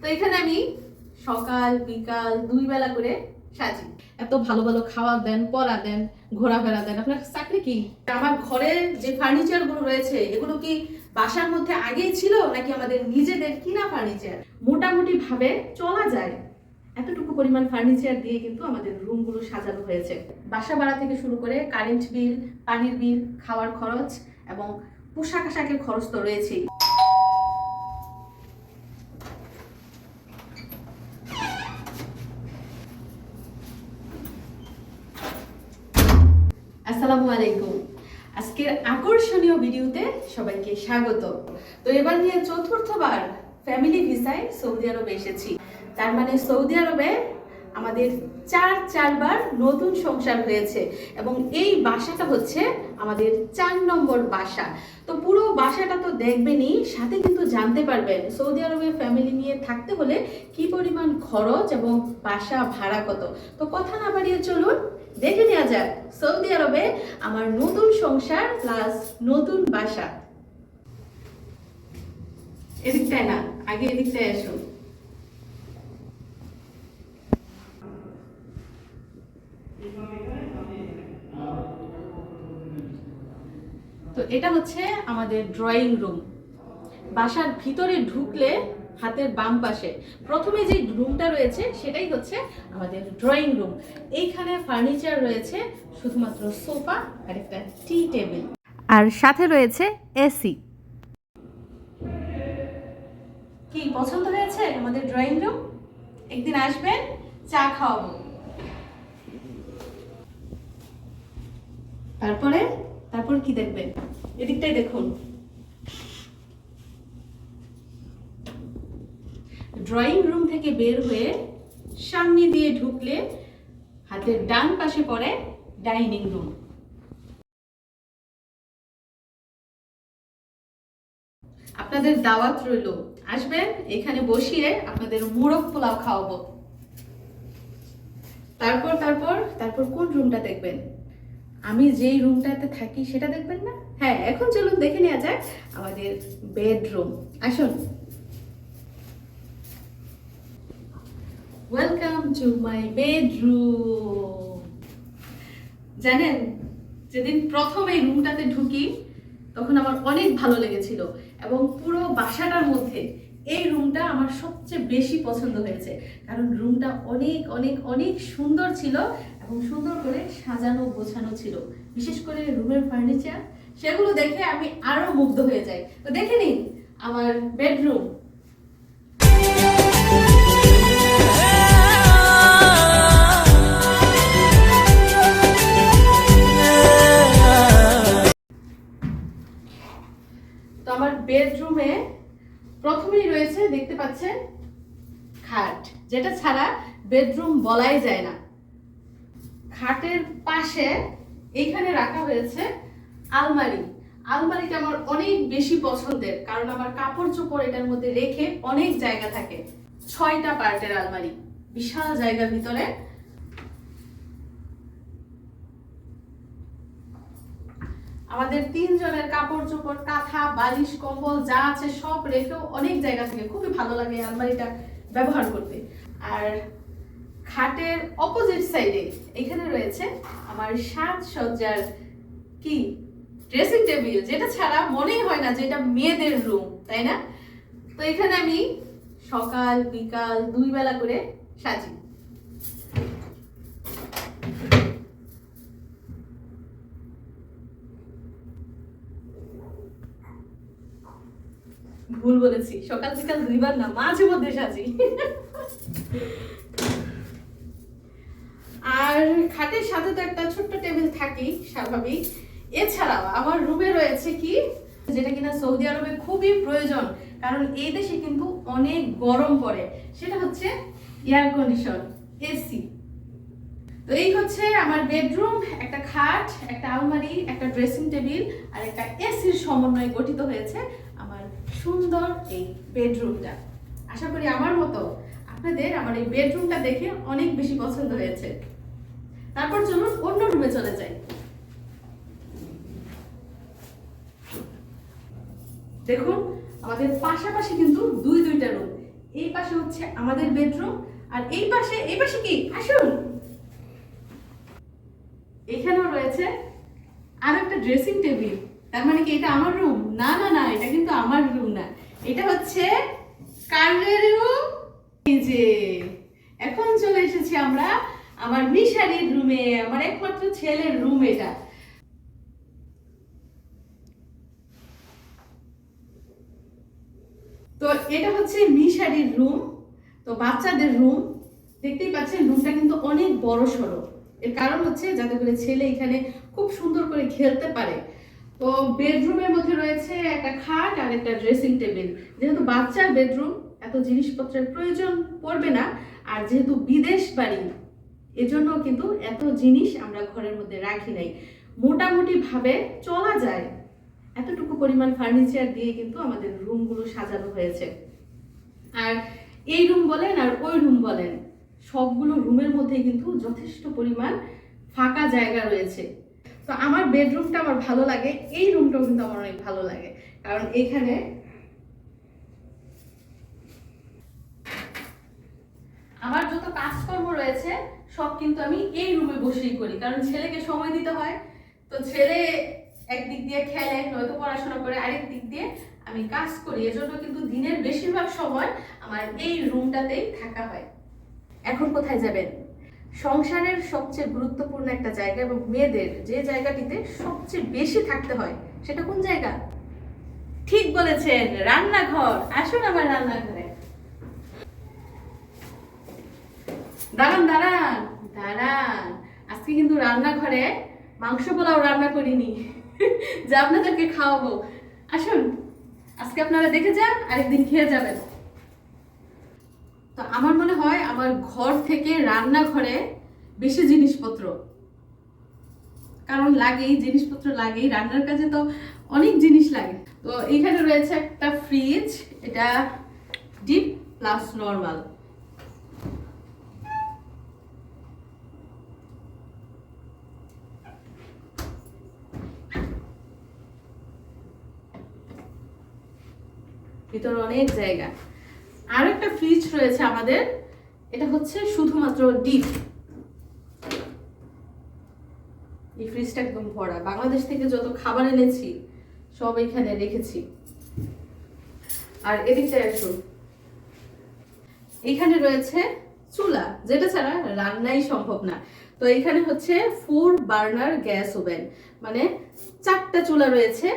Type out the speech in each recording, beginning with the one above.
তো এখানে আমি সকাল, বিকাল দুই বেলা করে সাজি। এত ভালো ভালো খাওয়া দেন, পড়া দেন, ঘোরাফেরা দেন। আপনার চাকরি কি? আমার ঘরের যে ফার্নিচারগুলো রয়েছে, এগুলো কি বাসার মধ্যে আগেই ছিল নাকি আমাদের নিজেদের কিনা ফার্নিচার মোটামুটি ভাবে চলা যায়। এতটুকু পরিমাণ ফার্নিচার দিয়ে কিন্তু আমাদের রুমগুলো সাজানো হয়েছে। বাসা ভাড়া থেকে শুরু করে কারেন্ট বিল পানির বিল খাওয়ার খরচ এবং পোশাক আশাকের খরচ তো রয়েছেই। আলাইকুম। আজকের আকর্ষণীয় ভিডিওতে সবাইকে স্বাগত। তো এবার নিয়ে চতুর্থবার ফ্যামিলি ভিসায় সৌদি আরবে এসেছি। তার মানে সৌদি আরবে আমাদের চার চারবার নতুন সংসার হয়েছে এবং এই বাসাটা হচ্ছে আমাদের চার নম্বর বাসা। তো পুরো বাসাটা তো দেখবেনই, সাথে কিন্তু জানতে পারবেন সৌদি আরবে ফ্যামিলি নিয়ে থাকতে হলে কি পরিমাণ খরচ এবং বাসা ভাড়া কত। তো কথা না বাড়িয়ে চলুন দেখে নেওয়া যাক। সৌদি আরবে আমার নতুন সংসার প্লাস নতুন বাসা। এদিকটায় না, আগে এদিকটায় এসো তো এটা হচ্ছে আমাদের ড্রয়িং রুম বাসার ভিতরে ঢুকলে হাতের বাম পাশে। প্রথমে যে রুমটা রয়েছে সেটাই হচ্ছে আমাদের ড্রয়িং রুম এইখানে ফার্নিচার রয়েছে শুধুমাত্র সোফা আর একটা টি টেবিল আর সাথে রয়েছে এসি কি পছন্দ হয়েছে আমাদের ড্রয়িং রুম একদিন আসবেন চা খাওয়াবো। তারপরে তারপর কি দেখবেন? এদিকটাই দেখুন। ড্রয়িং রুম থেকে বের হয়ে সামনে দিয়ে ঢুকলে হাতের ডান পাশে পড়ে ডাইনিং রুম আপনাদের দাওয়াত রইল। আসবেন, এখানে বসিয়ে আপনাদের মোরগ পোলাও খাওয়াবো। তারপর তারপর তারপর কোন রুমটা দেখবেন? আমি যেই রুমটাতে থাকি সেটা দেখবেন না? হ্যাঁ এখন চলুন দেখে নেওয়া যাক আমাদের বেডরুম আসুন। টু মাই বেডরুম জানেন, যেদিন প্রথম এই রুমটাতে ঢুকি, তখন আমার অনেক ভালো লেগেছিল এবং পুরো বাসাটার মধ্যে এই রুমটা আমার সবচেয়ে বেশি পছন্দ হয়েছে। কারণ রুমটা অনেক অনেক অনেক সুন্দর ছিল এবং সুন্দর করে সাজানো, গোছানো ছিল। বিশেষ করে রুমের ফার্নিচার সেগুলো দেখে আমি আরও মুগ্ধ হয়ে যাই। তো দেখে নিন, আমার বেডরুম বেডরুমে প্রথমেই রয়েছে, দেখতে পাচ্ছেন, খাট, যেটা ছাড়া বেডরুম বলাই যায় না। খাটের পাশে এইখানে রাখা হয়েছে আলমারি। আলমারিটা আমার অনেক বেশি পছন্দের, কারণ আমার কাপড় চোপড় এটার মধ্যে রেখে অনেক জায়গা থাকে। ছয়টা পার্টের আলমারি, বিশাল জায়গার ভিতরে আমাদের তিনজনের কাপড় চোপড়, কাঁথা, বালিশ, কম্বল যা আছে সব রেখেও অনেক জায়গা থেকে খুবই ভালো লাগে আলমারিটা ব্যবহার করতে। আর খাটের অপোজিট সাইডে এখানে রয়েছে আমার সাজসজ্জার কি? ড্রেসিং টেবিল যেটা ছাড়া মনেই হয় না যে এটা মেয়েদের রুম তাই না? তো এখানে আমি সকাল, বিকাল দুই বেলা করে সাজি। ভুল বলেছি। সকাল বিকাল দুইবার না, মাঝে মধ্যে সাজি। আর খাটের সাথে তো একটা ছোট্ট টেবিল থাকেই স্বাভাবিক। এছাড়াও আমার রুমে রয়েছে কি, যেটা কিনা সৌদি আরবে খুবই প্রয়োজন, কারণ এই দেশে কিন্তু অনেক গরম পড়ে। সেটা হচ্ছে এয়ার কন্ডিশন এসি তো এই হচ্ছে আমার বেডরুম একটা খাট, একটা আলমারি, একটা ড্রেসিং টেবিল আর একটা এসির সমন্বয়ে গঠিত হয়েছে। সুন্দর এই বেডরুমটা। আশা করি আমার মতো আপনাদের আমার এই বেডরুমটা দেখে অনেক বেশি পছন্দ হয়েছে। তারপর চলুন অন্য রুমে চলে যাই। দেখুন, আমাদের পাশাপাশি কিন্তু দুই দুইটা রুম। এই পাশে হচ্ছে আমাদের বেডরুম আর এই পাশে এই পাশে কি? আসুন। এখানেও রয়েছে আর একটা ড্রেসিং টেবিল। তার মানে কি, এটা আমার রুম না না না, এটা কিন্তু আমার রুম না। এটা হচ্ছে কার্লের রুম যে, এখন চলে এসেছি আমরা আমার মিশারির রুমে আমার একমাত্র ছেলের রুম এটা। তো এটা হচ্ছে মিশারির রুম তো বাচ্চাদের রুম দেখতেই পাচ্ছেন রুমটা কিন্তু অনেক বড় সড়ো এর কারণ হচ্ছে যাতে করে ছেলে এখানে খুব সুন্দর করে খেলতে পারে। তো বেডরুমের মধ্যে রয়েছে একটা খাট আর একটা ড্রেসিং টেবিল যেহেতু বাচ্চার বেডরুম এত জিনিসপত্রের প্রয়োজন পড়বে না। আর যেহেতু বিদেশ বাড়ি, এজন্য কিন্তু এত জিনিস আমরা ঘরের মধ্যে রাখি নাই। মোটামুটি ভাবে চলা যায়। এতটুকু পরিমাণ ফার্নিচার দিয়ে কিন্তু আমাদের রুমগুলো সাজানো হয়েছে। আর এই রুম বলেন আর ওই রুম বলেন, সবগুলো রুমের মধ্যে কিন্তু যথেষ্ট পরিমাণ ফাঁকা জায়গা রয়েছে। তো আমার বেডরুমটা আমার ভালো লাগে, এই রুমটাও কিন্তু আমার অনেক ভালো লাগে। কারণ এখানে আমার যত কাজকর্ম রয়েছে, সব কিন্তু আমি এই রুমে বসেই করি। কারণ ছেলেকে সময় দিতে হয়, তো ছেলে একদিক দিয়ে খেলে, নয়তো পড়াশোনা করে, আরেক দিক দিয়ে আমি কাজ করি। এজন্য কিন্তু দিনের বেশিরভাগ সময় আমার এই রুমটাতেই থাকা হয়। এখন কোথায় যাবেন? সংসারের সবচেয়ে গুরুত্বপূর্ণ একটা জায়গা এবং মেয়েদের যে জায়গাটিতে সবচেয়ে বেশি থাকতে হয়, সেটা কোন জায়গা? ঠিক বলেছেন, রান্নাঘর। আসুন আমার রান্নাঘরে। দাঁড়ান দাঁড়ান দাঁড়ান। আজকে কিন্তু রান্নাঘরে মাংস পোলাও রান্না করিনি। যা আপনাদেরকে খাওয়াবো। আসুন, আজকে আপনারা দেখে যান, আরেকদিন খেয়ে যাবেন। তো আমার মনে হয় আমার ঘর থেকে রান্নাঘরে বেশি জিনিসপত্র। কারণ লাগেই, জিনিসপত্র লাগেই, রান্নার কাজে তো অনেক জিনিস লাগে। তো এখানে রয়েছে একটা ফ্রিজ এটা ডিপ প্লাস নর্মাল ভিতরে অনেক জায়গা। আর একটা ফ্রিজ রয়েছে আমাদের। এটা হচ্ছে শুধুমাত্র ডিপ। এই ফ্রিজটা একদম ভরা। বাংলাদেশ থেকে যত খাবার এনেছি, সব এখানে রেখেছি। আর এদিকটায় আসুন এখানে রয়েছে চুলা, যেটা ছাড়া রান্নাই সম্ভব না। তো এখানে হচ্ছে ফোর বার্নার গ্যাস ওভেন মানে চারটা চুলা রয়েছে।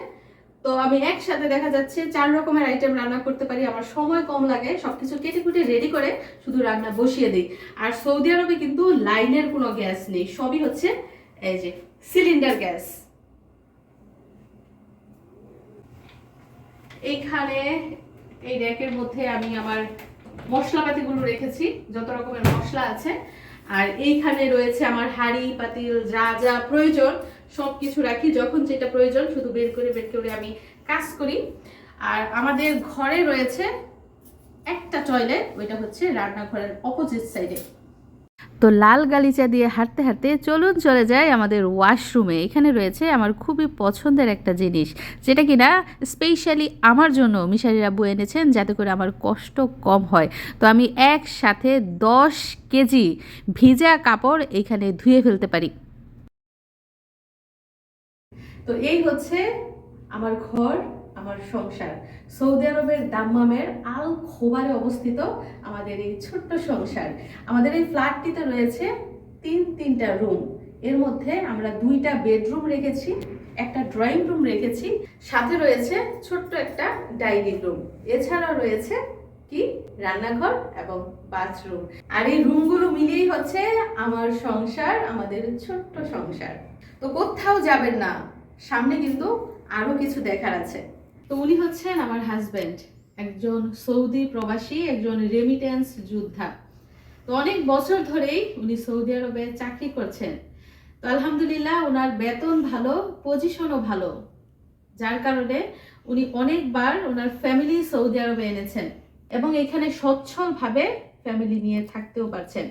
তো আমি একসাথে দেখা যাচ্ছে চার রকমের আইটেম রান্না করতে পারি, আমার সময় কম লাগে, সবকিছু কেটে কুটে রেডি করে শুধু রান্না বসিয়ে দিই। আর সৌদি আরবে কিন্তু লাইনের কোনো গ্যাস নেই, সবই হচ্ছে এই যে সিলিন্ডার গ্যাস। এইখানে এই র্যাকের মধ্যে আমি আমার মশলাপাতিগুলো রেখেছি, যত রকমের মশলা আছে। আর এইখানে রয়েছে আমার হাঁড়ি, পাতিল, যা যা প্রয়োজন সব কিছু রাখি, যখন যেটা প্রয়োজন শুধু বের করে বের করে আমি কাজ করি। আর আমাদের ঘরে রয়েছে একটা টয়লেট ওইটা হচ্ছে রান্নাঘরের অপোজিট সাইডে তো লাল গালিচা দিয়ে হাঁটতে হাঁটতে চলুন চলে যাই আমাদের ওয়াশরুমে এখানে রয়েছে আমার খুবই পছন্দের একটা জিনিস, যেটা কিনা স্পেশালি আমার জন্য মিশারিরা বয়ে এনেছেন যাতে করে আমার কষ্ট কম হয়। তো আমি একসাথে দশ কেজি ভিজা কাপড় এখানে ধুয়ে ফেলতে পারি। তো এই হচ্ছে আমার ঘর, আমার সংসার। সৌদি আরবের দাম্মামের আল খোবারে অবস্থিত আমাদের এই ছোট্ট সংসার। আমাদের এই ফ্ল্যাটটিতে রয়েছে তিন, তিনটা রুম। এর মধ্যে আমরা দুইটা বেডরুম রেখেছি, একটা ড্রয়িং রুম রেখেছি, সাথে রয়েছে ছোট্ট একটা ডাইনিং রুম। এছাড়াও রয়েছে কি? রান্নাঘর এবং বাথরুম। আর এই রুমগুলো মিলিয়েই হচ্ছে আমার সংসার, আমাদের ছোট্ট সংসার। তো কোথাও যাবেন না। সামনে কিন্তু আরও কিছু দেখার আছে। তো উনি হচ্ছেন আমার হাজবেন্ড একজন সৌদি প্রবাসী, একজন রেমিটেন্স যোদ্ধা। তো অনেক বছর ধরেই উনি সৌদি আরবে চাকরি করছেন। তো আলহামদুলিল্লাহ ওনার বেতন ভালো পজিশনও ভালো। যার কারণে উনি অনেকবার ওনার ফ্যামিলি সৌদি আরবে এনেছেন এবং এখানে সচ্ছলভাবে ফ্যামিলি নিয়ে থাকতেও পারছেন।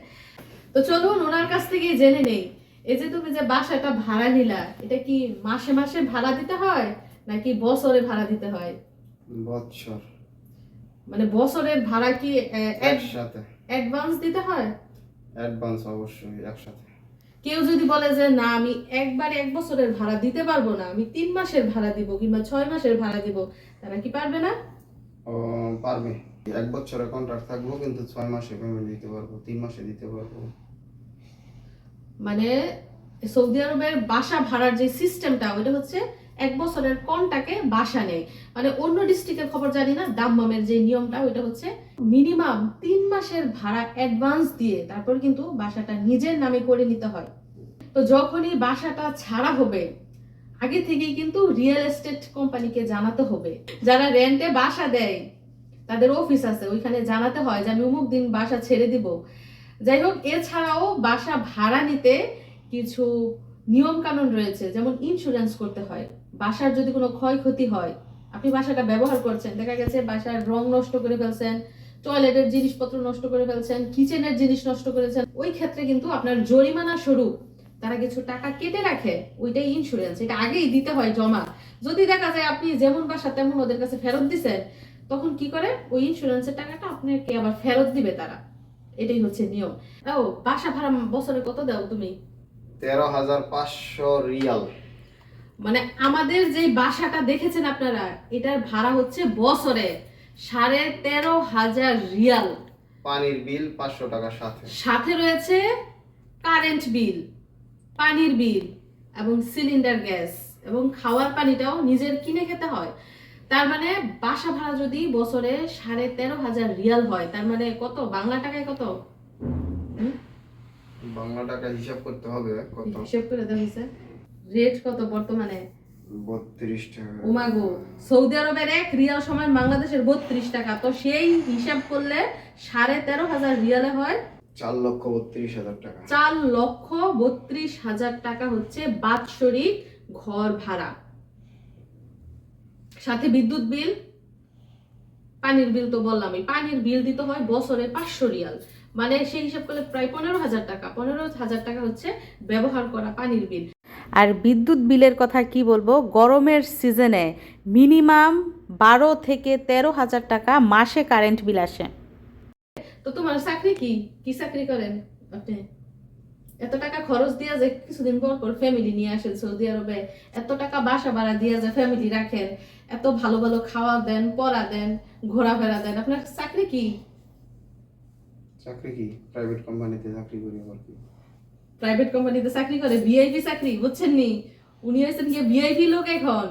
তো চলুন ওনার কাছ থেকে জেনে নেই এই যে তুমি যে বাসাটা ভাড়া নিলা এটা কি মাসে মাসে ভাড়া দিতে হয় নাকি বছরে ভাড়া দিতে হয়? বছর। মানে বছরের ভাড়া কি একসাথে। অ্যাডভান্স দিতে হয়? অ্যাডভান্স অবশ্যই একসাথে। কেউ যদি বলে যে না আমি একবারে এক বছরের ভাড়া দিতে পারব না আমি তিন মাসের ভাড়া দিব কিংবা ছয় মাসের ভাড়া দিব তারা কি পারবে না? ও পারবে। এক বছরের কন্ট্রাক্ট থাকব কিন্তু ছয় মাসে পেমেন্ট দিতে পারব তিন মাসে দিতে পারব। মানে সৌদি আরবের বাসা ভাড়ার যে সিস্টেমটা, ওইটা হচ্ছে এক বছরের কনটাকে বাসা নেই মানে অন্য ডিস্ট্রিক্টের খবর জানি না, দাম্মামের যে নিয়মটা, ওইটা হচ্ছে মিনিমাম তিন মাসের ভাড়া অ্যাডভান্স দিয়ে তারপর কিন্তু বাসাটা নিজের নামে করে নিতে হয়। তো যখনই বাসাটা ছাড়া হবে, আগে থেকেই কিন্তু রিয়েল এস্টেট কোম্পানিকে জানাতে হবে। যারা রেন্টে বাসা দেয়, তাদের অফিস আছে, ওইখানে জানাতে হয় যে, আমি অমুক দিন বাসা ছেড়ে দিব। যাই হোক এছাড়াও বাসা ভাড়া নিতে কিছু নিয়ম কানুন রয়েছে, যেমন ইন্স্যুরেন্স করতে হয়। বাসার যদি কোনো ক্ষয়ক্ষতি হয়, আপনি বাসাটা ব্যবহার করছেন, দেখা গেছে বাসার রং নষ্ট করে ফেলছেন টয়লেটের জিনিসপত্র নষ্ট করে ফেলছেন কিচেনের জিনিস নষ্ট করেছেন, ওই ক্ষেত্রে কিন্তু আপনার জরিমানা স্বরূপ তারা কিছু টাকা কেটে রাখে, ওইটাই ইন্স্যুরেন্স এটা আগেই দিতে হয় জমা। যদি দেখা যায় আপনি যেমন বাসা তেমন ওদের কাছে ফেরত দিছেন, তখন কি করে? ওই ইন্স্যুরেন্সের টাকাটা আপনাকে আবার ফেরত দিবে তারা। এটাই হচ্ছে নিয়ম। ও বাসা ভাড়া বছরে কত দাও তুমি? তেরো হাজার পাঁচশো রিয়াল। মানে আমাদের যে বাসাটা দেখেছেন আপনারা এটার ভাড়া হচ্ছে বছরে সাড়ে তেরো হাজার রিয়াল। পানির বিল পাঁচশো টাকার সাথে। সাথে রয়েছে কারেন্ট বিল পানির বিল এবং সিলিন্ডার গ্যাস এবং খাওয়ার পানিটাও নিজের কিনে খেতে হয়। তার মানে বাসা ভাড়া যদি বছরে সাড়ে তেরো হাজার রিয়াল হয় তার মানে কত? বাংলা টাকায় কত? বাংলা টাকা হিসাব করতে হবে কত? হিসেব করে দেওয়া হয়েছে রেট কত বর্তমানে? বত্রিশ টাকা। ওমাগো সৌদি আরবের এক রিয়াল সমান বাংলাদেশের বত্রিশ টাকা। তো সেই হিসাব করলে সাড়ে তেরো হাজার রিয়ালে হয়। চার লক্ষ বত্রিশ হাজার টাকা। চার লক্ষ বত্রিশ হাজার টাকা হচ্ছে বাৎসরিক ঘর ভাড়া। সাথে বিদ্যুৎ বিল পানির বিল তো বললামই। পানির বিল দিতে হয় বছরে পাঁচশো রিয়াল। মানে সেই হিসাব করলে প্রায় পনেরো হাজার টাকা। পনেরো হাজার টাকা হচ্ছে ব্যবহার করা পানির বিল। আর বিদ্যুৎ বিলের কথা কি বলব? গরমের সিজনে মিনিমাম বারো থেকে তেরো হাজার টাকা মাসে কারেন্ট বিল আসে। তো তোমার চাকরি কি? কি চাকরি করেন আপনি? এত টাকা খরচ দিয়া যায় কিছুদিন পর পর ফ্যামিলি নিয়ে আসেন সৌদি আরবে এত টাকা বাসা ভাড়া দিয়া যায় ফ্যামিলি রাখেন এত ভালো ভালো খাওয়া দেন পড়া দেন ঘোরাফেরা দেন আপনার চাকরি কি? চাকরি কি? প্রাইভেট কোম্পানিতে চাকরি করি আবার কি? প্রাইভেট কোম্পানিতে চাকরি করে ভিআইপি চাকরি বুঝছেন নি উনি হয়েছেন গিয়ে ভিআইপি লোক এখন।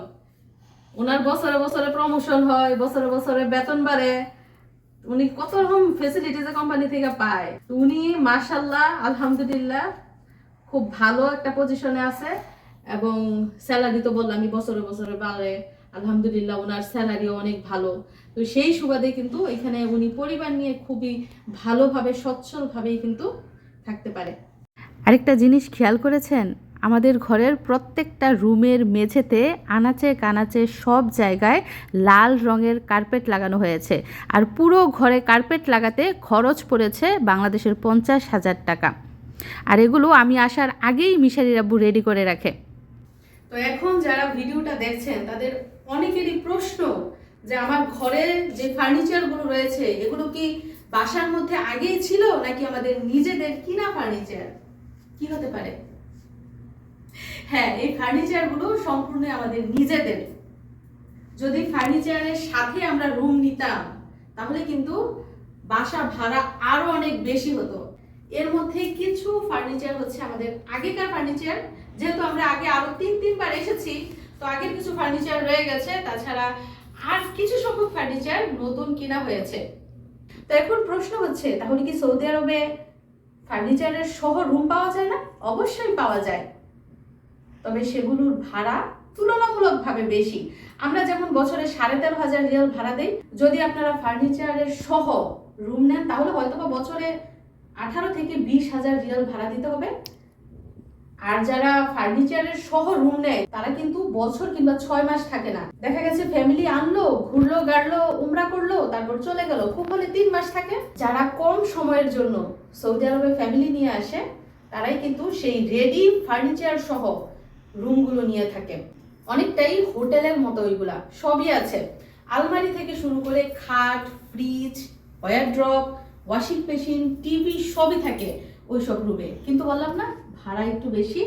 ওনার বছরে বছরে প্রমোশন হয় বছরে বছরে বেতন বাড়ে। উনি কত রকম ফেসিলিটিস কোম্পানি থেকে পায়। উনি মার্শাল্লাহ আলহামদুলিল্লাহ, খুব ভালো একটা পজিশনে আছে। এবং স্যালারি তো বললামই বছরে বছরে বাড়ে। আলহামদুলিল্লাহ ওনার স্যালারিও অনেক ভালো। তো সেই সুবাদে কিন্তু এখানে উনি পরিবার নিয়ে খুবই ভালোভাবে, সচ্ছলভাবেই কিন্তু থাকতে পারে। আরেকটা জিনিস খেয়াল করেছেন? আমাদের ঘরের প্রত্যেকটা রুমের মেঝেতে আনাচে কানাচে সব জায়গায় লাল রঙের কার্পেট লাগানো হয়েছে। আর পুরো ঘরে কার্পেট লাগাতে খরচ পড়েছে বাংলাদেশের পঞ্চাশ হাজার টাকা। আর এগুলো আমি আসার আগেই মিশারি আব্বু রেডি করে রাখে। তো এখন যারা ভিডিওটা দেখছেন, তাদের অনেকেরই প্রশ্ন যে আমার ঘরে যে ফার্নিচারগুলো রয়েছে, এগুলো কি বাসার মধ্যে আগেই ছিল নাকি আমাদের নিজেদের কিনা ফার্নিচার? কি হতে পারে? হ্যাঁ এই ফার্নিচারগুলো সম্পূর্ণ আমাদের নিজেদের। যদি ফার্নিচারের সাথে আমরা রুম নিতাম, তাহলে কিন্তু বাসা ভাড়া আরও অনেক বেশি হতো। এর মধ্যে কিছু ফার্নিচার হচ্ছে আমাদের আগেকার ফার্নিচার যেহেতু আমরা আগে আরও তিন, তিনবার এসেছি, তো আগের কিছু ফার্নিচার রয়ে গেছে। তাছাড়া আর কিছু সংখ্যক ফার্নিচার নতুন কিনা হয়েছে। তো এখন প্রশ্ন হচ্ছে, তাহলে কি সৌদি আরবে ফার্নিচারের সহ রুম পাওয়া যায় না? অবশ্যই পাওয়া যায়। তবে সেগুলোর ভাড়া তুলনামূলকভাবে বেশি। আমরা যেমন বছরে সাড়ে তেরো হাজার রিয়াল ভাড়া দেই, যদি আপনারা ফার্নিচারের সহ রুম নেন, তাহলে হয়তো বা বছরে আঠারো থেকে বিশ হাজার রিয়াল ভাড়া দিতে হবে। আর যারা ফার্নিচারের সহ রুম নেয়, তারা কিন্তু বছর কিংবা ছয় মাস থাকে না। দেখা গেছে ফ্যামিলি আনলো, ঘুরলো, গাড়লো, উমরা করল, তারপর চলে গেল। খুব হলে তিন মাস থাকে। যারা কম সময়ের জন্য সৌদি আরবে ফ্যামিলি নিয়ে আসে, তারাই কিন্তু সেই রেডি ফার্নিচার সহ রুমগুলো নিয়ে থাকে। অনেকটাই হোটেলের মতো ওইগুলা, সবই আছে। আলমারি থেকে শুরু করে খাট, fridge wardrobe washing machine, TV সবই থাকে ওইসব রুমে। কিন্তু বললাম না, ভাড়া একটু বেশি।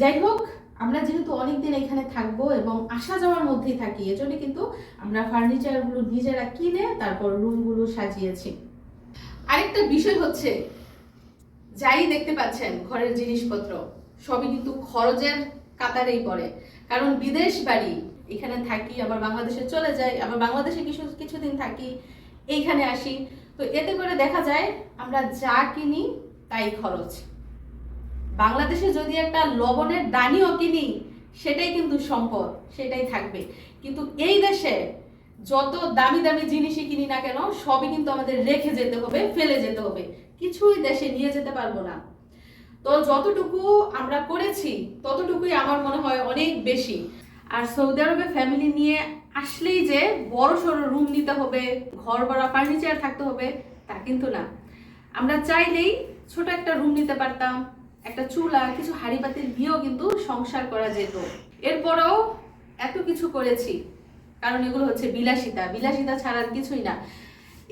যাই হোক, আমরা যেহেতু অনেকদিন এখানে থাকব এবং আসা যাওয়ার মধ্যেই থাকি, এজন্য কিন্তু আমরা ফার্নিচারগুলো নিজেরা কিনে তারপর রুমগুলো সাজিয়েছি। আরেকটা বিষয় হচ্ছে, যাই দেখতে পাচ্ছেন, ঘরের জিনিসপত্র, সবই কিন্তু খরচের কাতারেই পড়ে। কারণ বিদেশ বাড়ি, এখানে থাকি, আবার বাংলাদেশে চলে যাই, আবার বাংলাদেশে কিছু, কিছুদিন থাকি, এইখানে আসি। তো এতে করে দেখা যায়, আমরা যা কিনি তাই খরচ। বাংলাদেশে যদি একটা লবণের দানিও কিনি, সেটাই কিন্তু সম্পদ, সেটাই থাকবে। কিন্তু এই দেশে যত দামি দামি জিনিসই কিনি না কেন, সবই কিন্তু আমাদের রেখে যেতে হবে, ফেলে যেতে হবে। কিছুই দেশে নিয়ে যেতে পারব না। তো যতটুকু আমরা করেছি, ততটুকুই আমার মনে হয় অনেক বেশি। আর সৌদি আরবে ফ্যামিলি নিয়ে আসলেই যে বড় সড়ো রুম নিতে হবে, ঘর ভাড়া ফার্নিচার থাকতে হবে, তা কিন্তু না। আমরা চাইলেই ছোট একটা রুম নিতে পারতাম, একটা চুলা, কিছু হাড়ি পাতিল দিয়েও কিন্তু সংসার করা যেত। এরপরেও এত কিছু করেছি, কারণ এগুলো হচ্ছে বিলাসিতা। বিলাসিতা ছাড়া কিছুই না।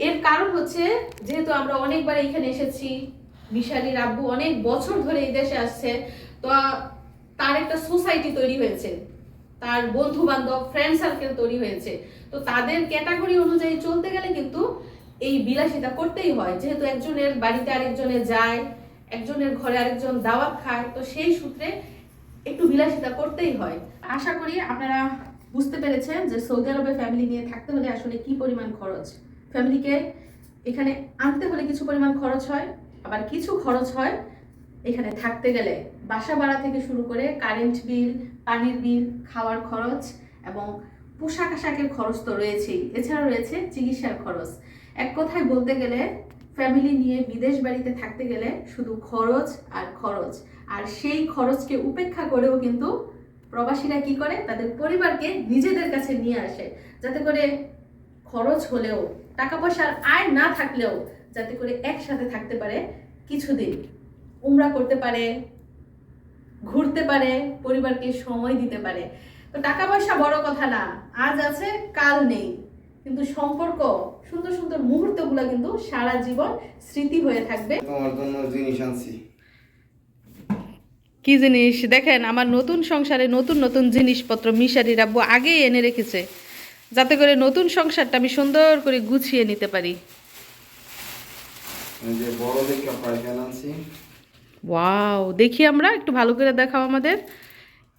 এর কারণ হচ্ছে, যেহেতু আমরা অনেকবার এখানে এসেছি মিশালির আব্বু অনেক বছর ধরে এই দেশে আসছে। তো তার একটা সোসাইটি তৈরি হয়েছে। তার বন্ধু বান্ধব ফ্রেন্ড সার্কেল তৈরি হয়েছে। তো তাদের ক্যাটাগরি অনুযায়ী চলতে গেলে কিন্তু এই বিলাসিতা করতেই হয়। যেহেতু একজনের বাড়িতে আরেকজনে যায়, একজনের ঘরে আরেকজন দাওয়াত খায়, তো সেই সূত্রে একটু বিলাসিতা করতেই হয়। আশা করি আপনারা বুঝতে পেরেছেন যে সৌদি আরবে ফ্যামিলি নিয়ে থাকতে হলে আসলে কি পরিমাণ খরচ। ফ্যামিলিকে এখানে আনতে হলে কিছু পরিমাণ খরচ হয়। আবার কিছু খরচ হয়, এখানে থাকতে গেলে বাসা ভাড়া থেকে শুরু করে কারেন্ট বিল পানির বিল খাওয়ার খরচ এবং পোশাক আশাকের খরচ তো রয়েছেই। এছাড়া রয়েছে চিকিৎসার খরচ। এক কথায় বলতে গেলে ফ্যামিলি নিয়ে বিদেশ বাড়িতে থাকতে গেলে শুধু খরচ আর খরচ। আর সেই খরচকে উপেক্ষা করেও কিন্তু প্রবাসীরা কি করে? তাদের পরিবারকে নিজেদের কাছে নিয়ে আসে। যাতে করে খরচ হলেও, টাকা পয়সার আয় না থাকলেও যাতে করে একসাথে থাকতে পারে কিছুদিন। উমরা করতে পারে ঘুরতে পারে পরিবারকে সময় দিতে পারে। তো টাকা পয়সা বড় কথা না আজ আছে কাল নেই। কিন্তু সম্পর্ক সুন্দর সুন্দর মুহূর্তগুলো কিন্তু সারা জীবন স্মৃতি হয়ে থাকবে। তোমার জন্য জিনিস আনছি। কি জিনিস? দেখেন আমার নতুন সংসারে নতুন নতুন জিনিসপত্র মিশারি রাব্বু আগেই এনে রেখেছে। যাতে করে নতুন সংসারটা আমি সুন্দর করে গুছিয়ে নিতে পারি। যে বড় দেখে পাইকান আনছি। ওয়াও দেখি আমরা একটু ভালো করে দেখাও আমাদের।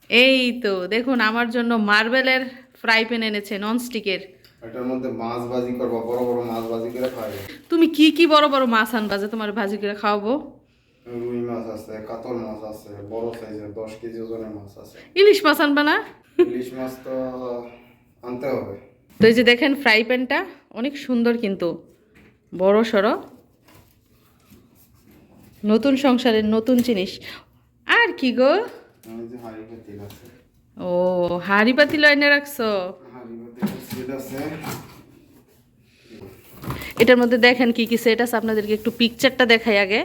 এই তো দেখুন আমার জন্য মার্বেলের ফ্রাই প্যান এনেছে ননস্টিকের। এটার মধ্যে মাছ ভাজি করব বড় বড় মাছ ভাজি করে খাবে তুমি কি কি বড় বড় মাছ আনবা যে তোমার ভাজি করে খাওয়াবো? রুই মাছ আছে কাতল মাছ আছে বড় সাইজের দশ কেজি ওজনের মাছ আছে। ইলিশ মাছ আনবা না? ইলিশ মাছ তো আনতে হবে। তো এই যে দেখেন ফ্রাই প্যানটা অনেক সুন্দর কিন্তু বড় সড়ো। নতুন সংসারের নতুন জিনিস। আর কি গো? ও হাড়ি পাতিল এনে রাখছো? এটার মধ্যে দেখেন কি কি সেট আছে আপনাদেরকে একটু পিকচারটা দেখাই আগে।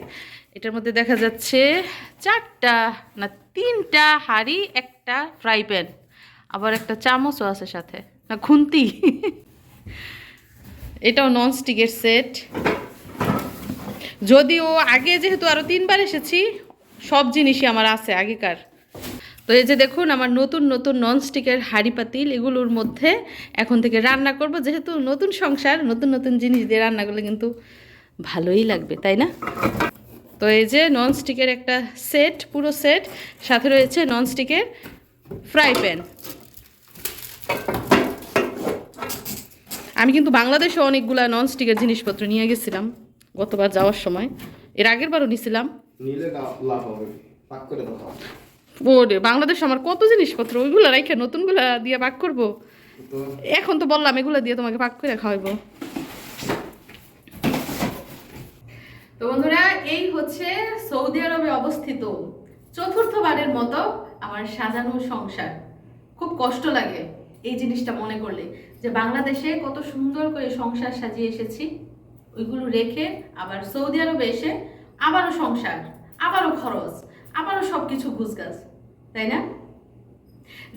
এটার মধ্যে দেখা যাচ্ছে চারটা না তিনটা হাঁড়ি একটা ফ্রাই প্যান আবার একটা চামচও আছে সাথে। না খুন্তি। এটাও নন স্টিকের সেট যদিও আগে যেহেতু আরও তিনবার এসেছি, সব জিনিসই আমার আছে আগেকার। তো এই যে দেখুন, আমার নতুন নতুন ননস্টিকের হাঁড়ি পাতিল, এগুলোর মধ্যে এখন থেকে রান্না করব। যেহেতু নতুন সংসার, নতুন নতুন জিনিস দিয়ে রান্না করলে কিন্তু ভালোই লাগবে, তাই না? তো এই যে ননস্টিকের একটা সেট পুরো সেট সাথে রয়েছে ননস্টিকের ফ্রাই প্যান আমি কিন্তু বাংলাদেশে অনেকগুলা ননস্টিকের জিনিসপত্র নিয়ে গেছিলাম। গতবার যাওয়ার সময়। এর আগের বারও নিছিলাম। নিলে লাভ- লাভ হবে। পাক করে দাও ওরে বাংলাদেশ আমার কত জিনিসপত্র ওইগুলো রাইখে নতুনগুলা দিয়ে পাক করব? এখন তো বললাম এগুলো দিয়ে তোমাকে পাক করে খাওয়াবো তো বন্ধুরা এই হচ্ছে সৌদি আরবে অবস্থিত চতুর্থবারের মতো আমার সাজানো সংসার। খুব কষ্ট লাগে এই জিনিসটা মনে করলে যে বাংলাদেশে কত সুন্দর করে সংসার সাজিয়ে এসেছি। ওইগুলো রেখে আবার সৌদি আরবে এসে আবারও সংসার, আবারও খরচ, আবারও সব কিছু গুছগাছ তাই না?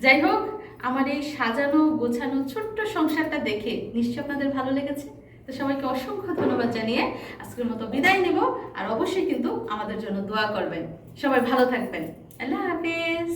যাই হোক, আমার এই সাজানো, গোছানো ছোট্ট সংসারটা দেখে নিশ্চয় আপনাদের ভালো লেগেছে। তো সবাইকে অসংখ্য ধন্যবাদ জানিয়ে আজকের মতো বিদায় নেব, আর অবশ্যই কিন্তু আমাদের জন্য দোয়া করবেন। সবাই ভালো থাকবেন। আল্লাহ হাফিজ।